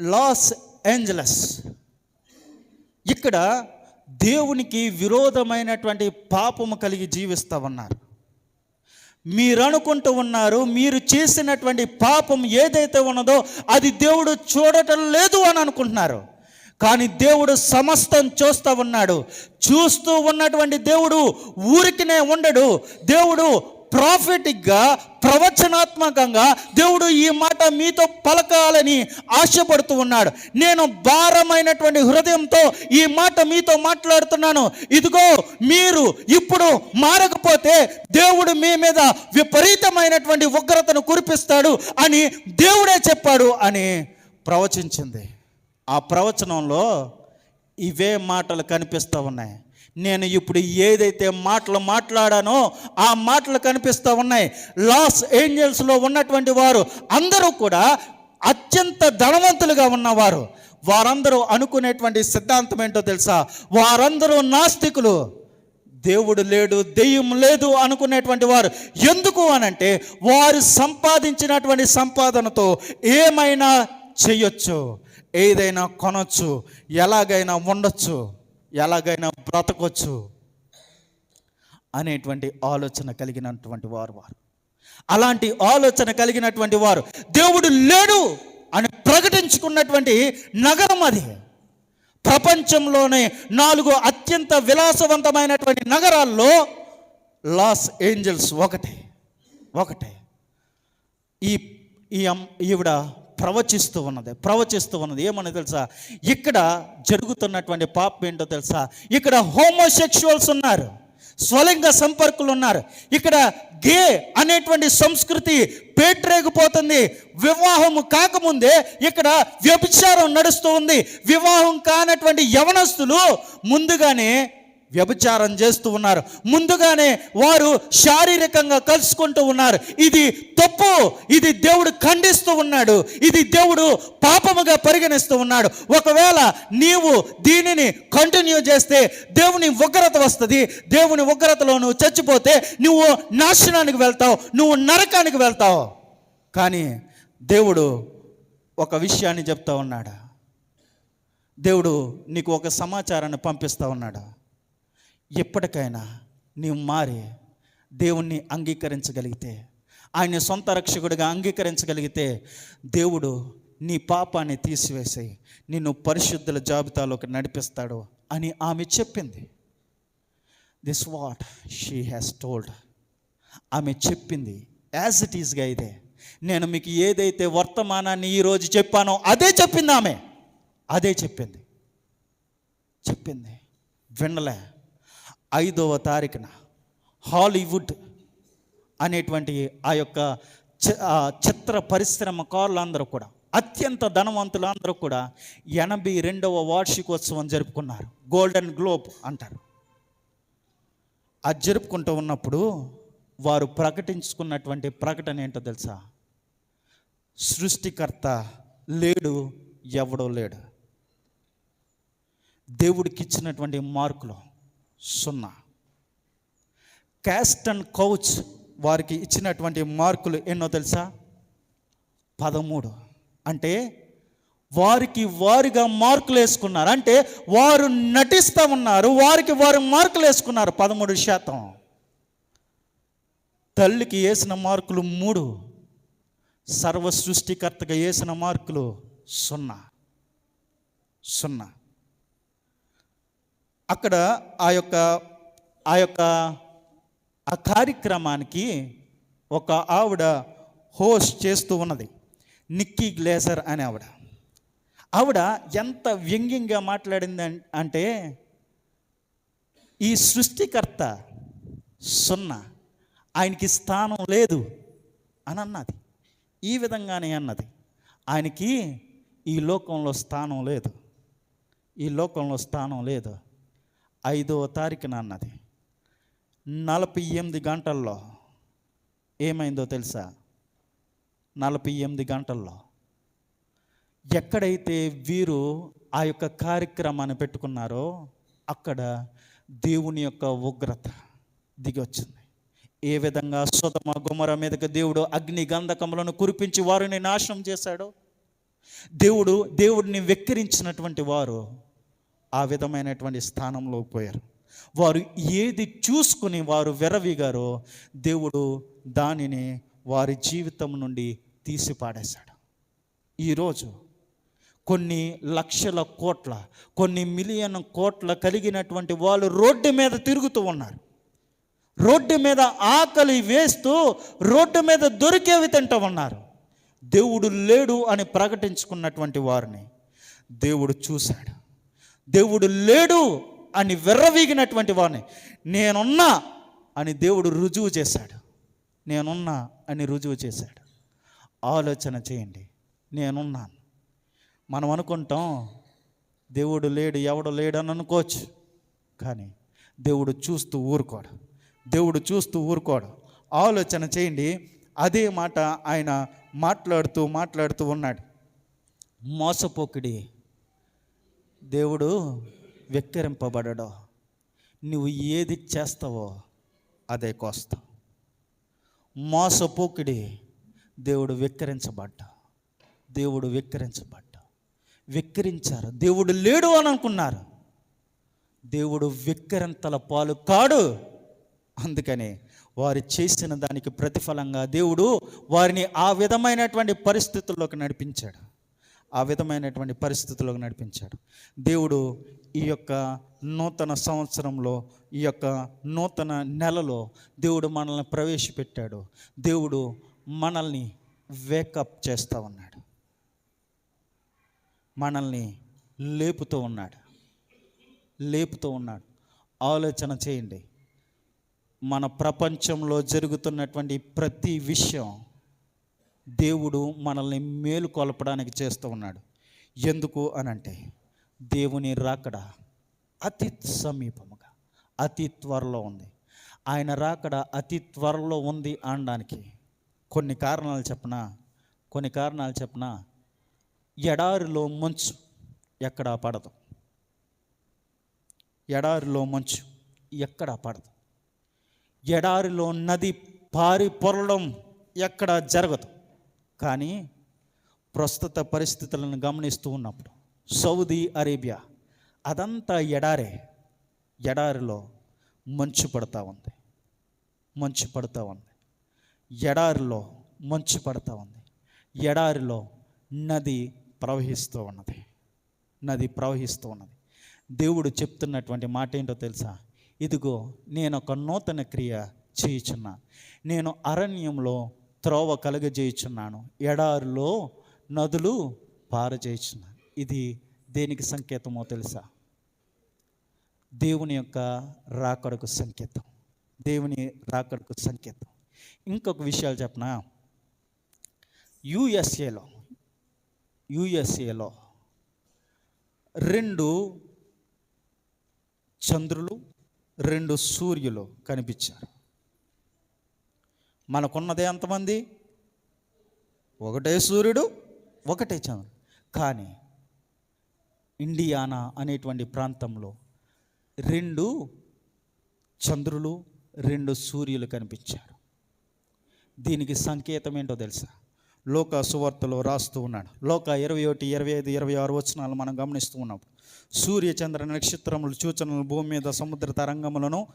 Los Angeles. ఇక్కడ దేవునికి విరోధమైనటువంటి పాపము కలిగి జీవిస్తూ ఉన్నారు. మీరు అనుకుంటూ ఉన్నారు మీరు చేసినటువంటి పాపం ఏదైతే ఉన్నదో అది దేవుడు చూడటం లేదు అని అనుకుంటున్నారు. కానీ దేవుడు సమస్తం చూస్తూ ఉన్నాడు. చూస్తూ ఉన్నటువంటి దేవుడు ఊరికినే ఉండడు. దేవుడు ప్రాఫిటిక్గా ప్రవచనాత్మకంగా దేవుడు ఈ మాట మీతో పలకాలని ఆశపడుతూ ఉన్నాడు. నేను భారమైనటువంటి హృదయంతో ఈ మాట మీతో మాట్లాడుతున్నాను. ఇదిగో మీరు ఇప్పుడు మారకపోతే దేవుడు మీ మీద విపరీతమైనటువంటి ఉగ్రతను కురిపిస్తాడు అని దేవుడే చెప్పాడు అని ప్రవచించింది. ఆ ప్రవచనంలో ఇవే మాటలు కనిపిస్తూ ఉన్నాయి. నేను ఇప్పుడు ఏదైతే మాటలు మాట్లాడానో ఆ మాటలు కనిపిస్తూ ఉన్నాయి. లాస్ ఏంజల్స్లో ఉన్నటువంటి వారు అందరూ కూడా అత్యంత ధనవంతులుగా ఉన్నవారు. వారందరూ అనుకునేటువంటి సిద్ధాంతం ఏంటో తెలుసా? వారందరూ నాస్తికులు. దేవుడు లేడు దెయ్యం లేదు అనుకునేటువంటి వారు. ఎందుకు అనంటే వారు సంపాదించినటువంటి సంపాదనతో ఏమైనా చేయొచ్చు. ఏదైనా కొనొచ్చు. ఎలాగైనా ఉండొచ్చు ఎలాగైనా బ్రతకొచ్చు అనేటువంటి ఆలోచన కలిగినటువంటి వారు వారు. అలాంటి ఆలోచన కలిగినటువంటి వారు. దేవుడు లేడు అని ప్రకటించుకున్నటువంటి నగరం అది. ప్రపంచంలోనే నాలుగు అత్యంత విలాసవంతమైనటువంటి నగరాల్లో లాస్ ఏంజల్స్ ఒకటి ఒకటే. ఈ ఈవిడ ప్రవచిస్తూ ఉన్నది ప్రవచిస్తూ ఉన్నది. ఏమని తెలుసా? ఇక్కడ జరుగుతున్నటువంటి పాపం ఏంటో తెలుసా? ఇక్కడ హోమోసెక్షువల్స్ ఉన్నారు స్వలింగ సంపర్కులు ఉన్నారు. ఇక్కడ గే అనేటువంటి సంస్కృతి పేట్రేగిపోతుంది. వివాహం కాకముందే ఇక్కడ వ్యభిచారం నడుస్తూ ఉంది. వివాహం కానటువంటి యవనస్తులు ముందుగానే వ్యభిచారం చేస్తూ ఉన్నారు. ముందుగానే వారు శారీరకంగా కలుసుకుంటూ ఉన్నారు. ఇది తప్పు. ఇది దేవుడు ఖండిస్తూ ఉన్నాడు. ఇది దేవుడు పాపముగా పరిగణిస్తూ ఉన్నాడు. ఒకవేళ నీవు దీనిని కంటిన్యూ చేస్తే దేవుని ఉగ్రత వస్తుంది. దేవుని ఉగ్రతలో నువ్వు చచ్చిపోతే నువ్వు నాశనానికి వెళ్తావు. నువ్వు నరకానికి వెళ్తావు. కానీ దేవుడు ఒక విషయాన్ని చెప్తా ఉన్నాడు? దేవుడు నీకు ఒక సమాచారాన్ని పంపిస్తా ఉన్నాడు? ఎప్పటికైనా నీవు మారి దేవుణ్ణి అంగీకరించగలిగితే ఆయన సొంత రక్షకుడిగా అంగీకరించగలిగితే దేవుడు నీ పాపాన్ని తీసివేసి నిన్ను పరిశుద్ధుల జాబితాలోకి నడిపిస్తాడు అని ఆమె చెప్పింది. This what she has told ఆమె చెప్పింది యాజ్ ఇట్ ఈజ్గా ఇదే. నేను మీకు ఏదైతే వర్తమానాన్ని ఈరోజు చెప్పానో అదే చెప్పింది ఆమె. అదే చెప్పింది. చెప్పింది. వినలే. ఐదవ తారీఖున హాలీవుడ్ అనేటువంటి ఆ యొక్క చి- చిత్ర పరిశ్రమకారులు అందరూ కూడా అత్యంత ధనవంతులు అందరూ కూడా ఎనభై రెండవ వార్షికోత్సవం జరుపుకున్నారు. గోల్డెన్ గ్లోబ్ అంటారు. అది జరుపుకుంటూ ఉన్నప్పుడు వారు ప్రకటించుకున్నటువంటి ప్రకటన ఏంటో తెలుసా? సృష్టికర్త లేడు ఎవడో లేడు. దేవుడికి ఇచ్చినటువంటి మార్కులు సున్నా. క్యాస్ట్ అండ్ కౌచ్ వారికి ఇచ్చినటువంటి మార్కులు ఎన్నో తెలుసా? పదమూడు. అంటే వారికి వారిగా మార్కులు వేసుకున్నారు. అంటే వారు నటిస్తూ ఉన్నారు. వారికి వారు మార్కులు వేసుకున్నారు. పదమూడు శాతం. తల్లికి వేసిన మార్కులు మూడు. సర్వ సృష్టికర్తగా వేసిన మార్కులు సున్నా. సున్నా. అక్కడ ఆ యొక్క ఆ యొక్క ఆ కార్యక్రమానికి ఒక ఆవిడ హోస్ట్ చేస్తూ ఉన్నది. నిక్కీ గ్లేసర్ అనే ఆవిడ. ఆవిడ ఎంత వ్యంగ్యంగా మాట్లాడింది అంటే ఈ సృష్టికర్త సున్నా ఆయనకి స్థానం లేదు అని అన్నది. ఈ విధంగానే అన్నది. ఆయనకి ఈ లోకంలో స్థానం లేదు. ఈ లోకంలో స్థానం లేదు. ఐదవ తారీఖున అన్నది. నలభై ఎనిమిది గంటల్లో ఏమైందో తెలుసా? నలభై ఎనిమిది గంటల్లో. ఎక్కడైతే వీరు ఆ యొక్క కార్యక్రమాన్ని పెట్టుకున్నారో అక్కడ దేవుని యొక్క ఉగ్రత దిగి వచ్చింది ఏ విధంగా సుతమ గుమర మీదకి దేవుడు అగ్ని గంధకములను కురిపించి వారిని నాశనం చేశాడో దేవుడు దేవుడిని వెక్కిరించినటువంటి వారు ఆ విధమైనటువంటి స్థానంలో పోయారు. వారు ఏది చూసుకుని వారు వెరవిగారో దేవుడు దానిని వారి జీవితం నుండి తీసి పాడేశాడు ఈరోజు కొన్ని లక్షల కోట్ల కొన్ని మిలియన్ కోట్ల కలిగినటువంటి వాళ్ళు రోడ్డు మీద తిరుగుతూ ఉన్నారు. రోడ్డు మీద ఆకలి వేస్తూ రోడ్డు మీద దొరికేవి తింటూ ఉన్నారు. దేవుడు లేడు అని ప్రకటించుకున్నటువంటి వారిని దేవుడు చూశాడు. దేవుడు లేడు అని వెర్రవీగినటువంటి వాడిని. నేనున్నా అని దేవుడు రుజువు చేశాడు. నేనున్నా అని రుజువు చేశాడు. ఆలోచన చేయండి. నేనున్నాను. మనం అనుకుంటాం దేవుడు లేడు ఎవడు లేడు అని అనుకోవచ్చు. కానీ దేవుడు చూస్తూ ఊరుకోడు. దేవుడు చూస్తూ ఊరుకోడు. ఆలోచన చేయండి. అదే మాట ఆయన మాట్లాడుతూ మాట్లాడుతూ ఉన్నాడు. మోసపోకిడి దేవుడు వెక్కిరింపబడడో నువ్వు ఏది చేస్తావో అదే కోస్తావు మోసపోకిడి దేవుడు వెక్కిరించబడ్డా దేవుడు వెక్కిరించబడ్డా వెక్కిరించారు దేవుడు లేడు అని అనుకున్నారు. దేవుడు వెక్కిరింతల పాలు కాడు. అందుకని వారు చేసిన దానికి ప్రతిఫలంగా దేవుడు వారిని ఆ విధమైనటువంటి పరిస్థితుల్లోకి నడిపించాడు. ఆ విధమైనటువంటి పరిస్థితుల్లోకి నడిపించాడు. దేవుడు ఈ యొక్క నూతన సంవత్సరంలో ఈ యొక్క నూతన నెలలో దేవుడు మనల్ని ప్రవేశపెట్టాడు. దేవుడు మనల్ని వేకప్ చేస్తూ ఉన్నాడు. మనల్ని లేపుతూ ఉన్నాడు. లేపుతూ ఉన్నాడు. ఆలోచన చేయండి. మన ప్రపంచంలో జరుగుతున్నటువంటి ప్రతి విషయం దేవుడు మనల్ని మేలు కొలపడానికి చేస్తూ ఉన్నాడు. ఎందుకు అనంటే దేవుని రాకడ అతి సమీపముగా అతి త్వరలో ఉంది. ఆయన రాకడ అతి త్వరలో ఉంది అనడానికి కొన్ని కారణాలు చెప్పనా? కొన్ని కారణాలు చెప్పనా? ఎడారిలో మంచు ఎక్కడా పడదు. ఎడారిలో మంచు ఎక్కడా పడదు. ఎడారిలో నది పారి పొరడం ఎక్కడ జరగదు. కానీ ప్రస్తుత పరిస్థితులను గమనిస్తూ ఉన్నప్పుడు సౌదీ అరేబియా అదంతా ఎడారే ఎడారిలో మంచు పడతా ఉంది. మంచు పడతా ఉంది. ఎడారిలో మంచు పడతా ఉంది. ఎడారిలో నది ప్రవహిస్తూ ఉన్నది. నది ప్రవహిస్తూ ఉన్నది. దేవుడు చెప్తున్నటువంటి మాట ఏంటో తెలుసా? ఇదిగో నేను ఒక నూతన క్రియ చేయుచున్నా. నేను అరణ్యంలో త్రోవ కలుగజేయుచున్నాను. ఎడారిలో నదులు పారజేయుచున్నాను ఇది దేనికి సంకేతమో తెలుసా? దేవుని యొక్క రాకడకు సంకేతం. దేవుని రాకడకు సంకేతం. ఇంకొక విషయాలు చెప్పనా? యుఎస్ఏలో యుఎస్ఏలో రెండు చంద్రులు రెండు సూర్యులు కనిపించారు. మనకున్నదే ఎంతమంది? ఒకటే సూర్యుడు ఒకటే చంద్రుడు. కానీ ఇండియానా అనేటువంటి ప్రాంతంలో రెండు చంద్రులు రెండు సూర్యులు కనిపించారు. దీనికి సంకేతం ఏంటో తెలుసా? లోక సువార్తలో రాస్తూ ఉన్నాడు. లోక ఇరవై ఒకటి ఇరవై ఐదు ఇరవై ఆరు వచనాలు మనం గమనిస్తూ ఉన్నప్పుడు సూర్య చంద్ర నక్షత్రములు సూచనలు భూమి మీద సముద్ర తరంగములను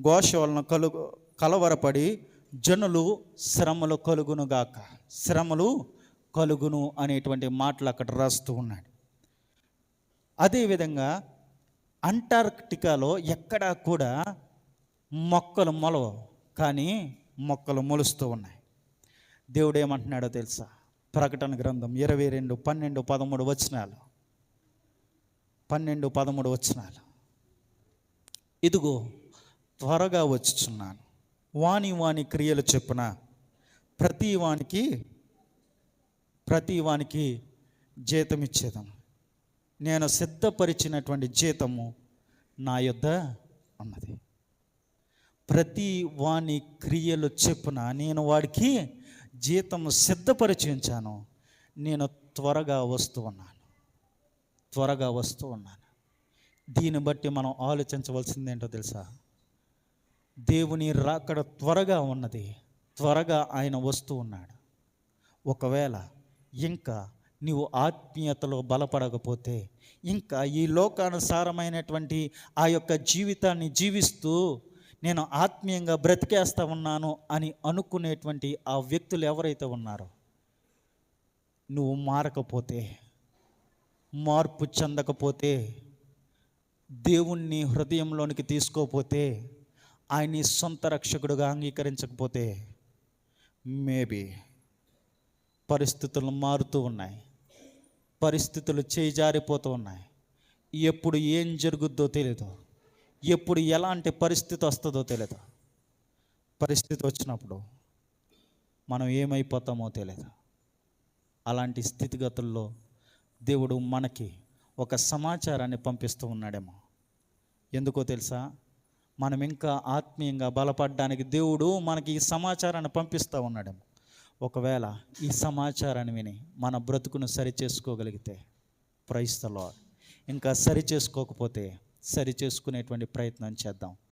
ఘోష వలన కలు కలవరపడి జనులు శ్రమలు కలుగునుగాక శ్రమలు కలుగును అనేటువంటి మాటలు అక్కడ రాస్తూ ఉన్నాడు. అదేవిధంగా అంటార్క్టికాలో ఎక్కడా కూడా మొక్కలు మొలవు కానీ మొక్కలు మొలుస్తూ ఉన్నాయి. దేవుడు ఏమంటున్నాడో తెలుసా? ప్రకటన గ్రంథం ఇరవై రెండు పన్నెండు పదమూడు వచనాలు. పన్నెండు పదమూడు వచనాలు. ఇదిగో త్వరగా వచ్చుచున్నాను. వాని వాని క్రియలు చెప్పున ప్రతి వానికి ప్రతి వానికి జీతం ఇచ్చేదాం. నేను సిద్ధపరిచినటువంటి జీతము నా యొద్ద ఉన్నది. ప్రతి వాని క్రియలు చెప్పున నేను వాడికి జీతము సిద్ధపరిచించాను. నేను త్వరగా వస్తూ ఉన్నాను. త్వరగా వస్తూ ఉన్నాను. దీన్ని బట్టి మనం ఆలోచించవలసింది ఏంటో తెలుసా? దేవుని రాకడ త్వరగా ఉన్నది. త్వరగా ఆయన వస్తూ ఉన్నాడు. ఒకవేళ ఇంకా నీవు ఆత్మీయతలో బలపడకపోతే ఇంకా ఈ లోకానుసారమైనటువంటి ఆ యొక్క జీవితాన్ని జీవిస్తూ నేను ఆత్మీయంగా బ్రతికేస్తా ఉన్నాను అని అనుకునేటువంటి ఆ వ్యక్తులు ఎవరైతే ఉన్నారో నువ్వు మారకపోతే మార్పు చెందకపోతే దేవుణ్ణి హృదయంలోనికి తీసుకోపోతే ఆయన్ని సొంత రక్షకుడుగా అంగీకరించకపోతే మేబీ పరిస్థితులు మారుతూ ఉన్నాయి. పరిస్థితులు చేజారిపోతూ ఉన్నాయి. ఎప్పుడు ఏం జరుగుద్దో తెలియదు ఎప్పుడు ఎలాంటి పరిస్థితి వస్తుందో తెలియదు పరిస్థితి వచ్చినప్పుడు మనం ఏమైపోతామో తెలియదు అలాంటి స్థితిగతుల్లో దేవుడు మనకి ఒక సమాచారాన్ని పంపిస్తూ ఉన్నాడేమో. ఎందుకో తెలుసా? మనం ఇంకా ఆత్మీయంగా బలపడడానికి దేవుడు మనకి ఈ సమాచారాన్ని పంపిస్తూ ఉన్నాడేమో ఒకవేళ ఈ సమాచారాన్ని విని మన బ్రతుకును సరి చేసుకోగలిగితే ప్రైస్తలో ఇంకా సరి చేసుకోకపోతే సరి చేసుకునేటువంటి ప్రయత్నం చేద్దాం.